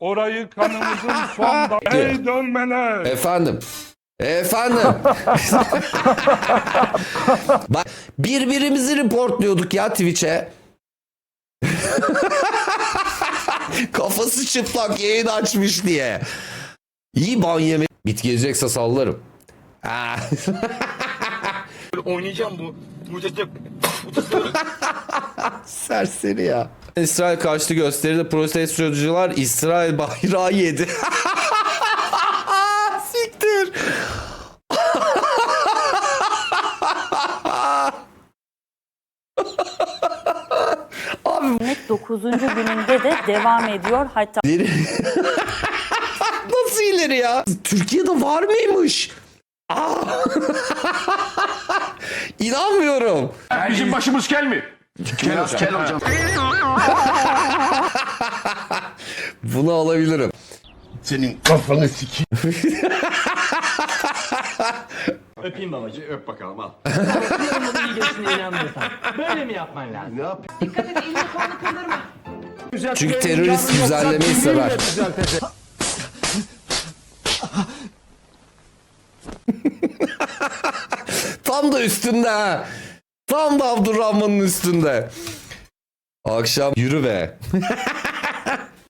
Orayı kanımızın son da... Ey dönmeler! Efendim. Efendim. Bak birbirimizi reportluyorduk ya Twitch'e. Kafası çıplak yayın açmış diye. İyi ban yeme. Bit gelecekse sallarım. Oynayacağım bu. Muhteşem. Serseri ya. İsrail karşıtı gösteride protestocular İsrail bayrağı yedi. Siktir. Net 9. gününde de devam ediyor. Hatta İleri. Nasıl ileri ya? Türkiye'de var mıymış? Aa! İnanmıyorum. Bizim başımız kel mi? Kel, kel hocam. Bunu alabilirim. Senin kafanı sikeyim. Öpeyim babacığım. Öp bakalım al. Yorumunu videosuna inanmıyorsan. Böyle mi yapman lazım? Ne yap? Çünkü terörist düzenlemeyi sever. Tam da üstünde ha. Tam da Abdurrahman'ın üstünde. Akşam yürü be.